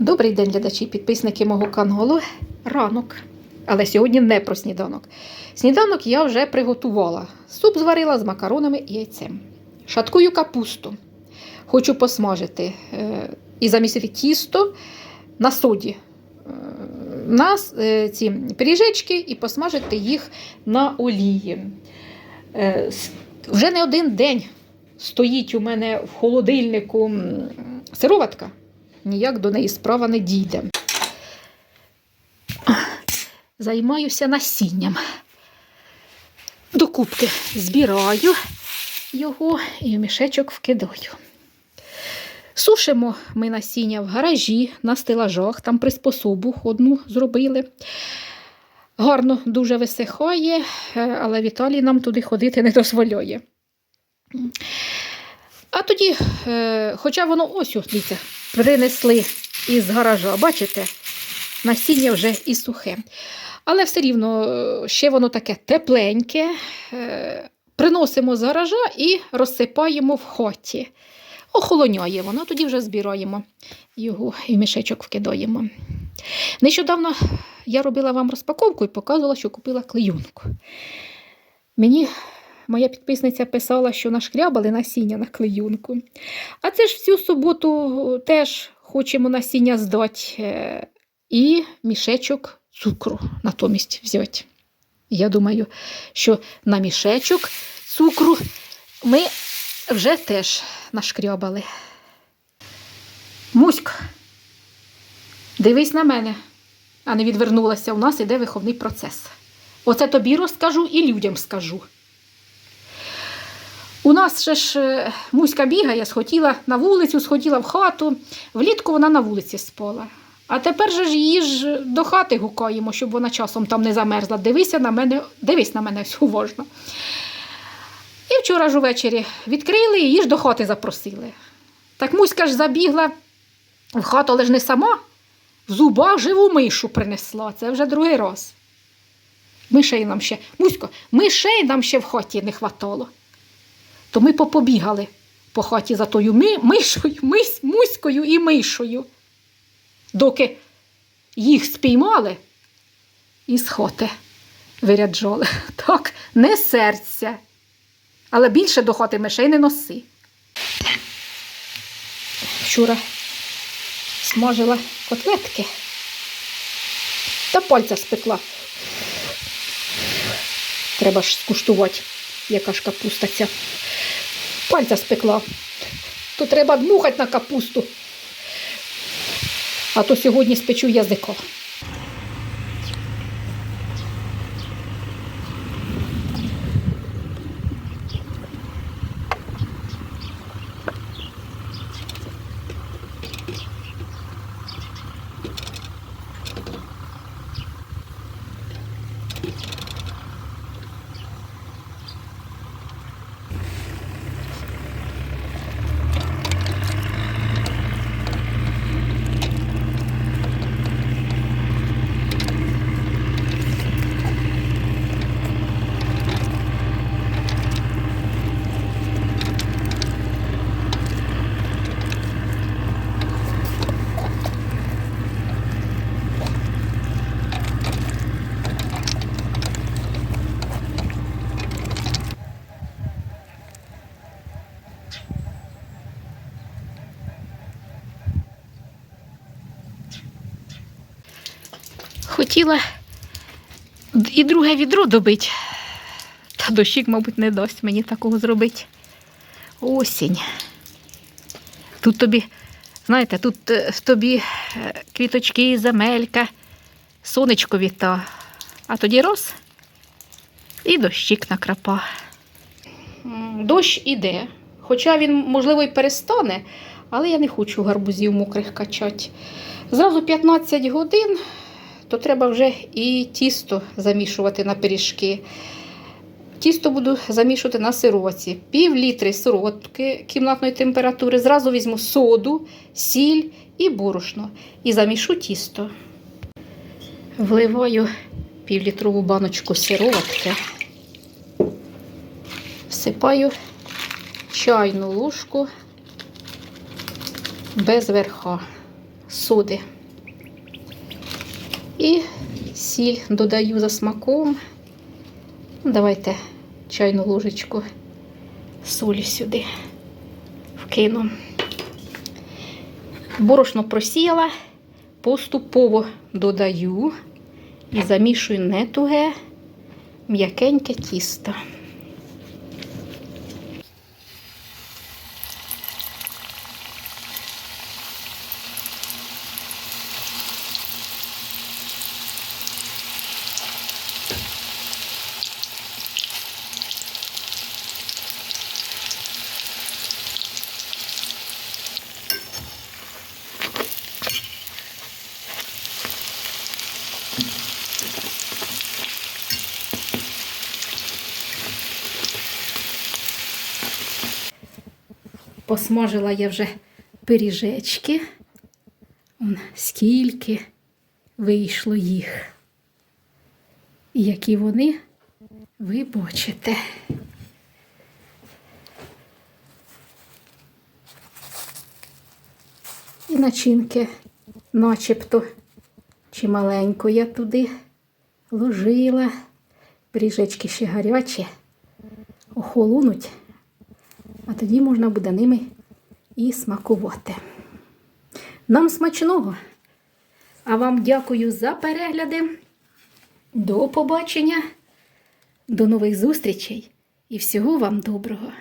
Добрий день, глядачі, підписники мого каналу. Ранок. Але сьогодні не про сніданок. Сніданок я вже приготувала. Суп зварила з макаронами і яйцем. Шаткую капусту. Хочу посмажити е, і замісити тісто на соді. Е, на е, ці пиріжечки і посмажити їх на олії. Вже не один день стоїть у мене в холодильнику сироватка ніяк до неї справа не дійде. Займаюся насінням. До кубки збираю його і в мішечок вкидаю. Сушимо ми насіння в гаражі, на стелажах, там приспособу одну зробили. Гарно дуже висихає, е, але Віталій нам туди ходити не дозволяє. А тоді, е, хоча воно ось, дивіться, принесли із гаража, бачите, насіння вже і сухе. Але все рівно е, ще воно таке тепленьке. Е, Приносимо з гаража і розсипаємо в хаті. Охолоняє воно, тоді вже збираємо його і в мішечок вкидаємо. Нещодавно я робила вам розпаковку і показувала, що купила клеюнку. Мені моя підписниця писала, що нашкрябали насіння на клеюнку. А це ж всю суботу теж хочемо насіння здати е, і мішечок цукру натомість взяти. Я думаю, що на мішечок цукру ми вже теж нашкрябали. Муська, дивись на мене, а не відвернулася. У нас іде виховний процес. Оце тобі розкажу і людям скажу. У нас ще ж е, Муська бігає, схотіла на вулицю, схотіла в хату. Влітку вона на вулиці спала. А тепер же ж її ж до хати гукаємо, щоб вона часом там не замерзла. Дивися на мене, дивись на мене ось уважно. І вчора ж увечері відкрили її ж до хати запросили. Так Муська ж забігла в хату, але ж не сама. В зубах живу мишу принесла. Це вже другий раз. Мишей нам ще, Мусько, мишей нам ще в хаті не хватало. То ми попобігали по хаті за тою ми, мишою, мись, муською і мишою. Доки їх спіймали і з хати виряджали. Так, не серця. Але більше до хати мишей не носи. Вчора смажила котлетки та пальця спекла. Треба ж скуштувати, яка ж капуста ця. Пальця спекла. То треба дмухати на капусту. А то сьогодні спечу язика. Хотіла і друге відро добити. Та дощик, мабуть, не дасть мені такого зробити. Осінь. Тут тобі, знаєте, тут е, тобі е, квіточки, земелька, сонечко віта. А тоді роз і дощик накрапа. Дощ іде. Хоча він, можливо, і перестане, але я не хочу гарбузів мокрих качати. Зразу 15 годин, то треба вже і тісто замішувати на пиріжки. Тісто буду замішувати на сироватці. Пів літри сироватки кімнатної температури. Зразу візьму соду, сіль і борошно. І замішу тісто. Вливаю півлітрову баночку сироватки. Всипаю чайну ложку без верха соди. І сіль додаю за смаком. Ну, Давайте чайну ложечку солі сюди вкину. Борошно просіяла, поступово додаю і замішую не туге, м'якеньке тісто. Посмажила я вже пиріжечки. Он скільки вийшло їх. І які вони, ви бачите. І начинки начебто чималенько я туди ложила. Пиріжечки ще гарячі, охолонуть, а тоді можна буде ними і смакувати. Нам смачного! А вам дякую за перегляди. До побачення, до нових зустрічей і всього вам доброго!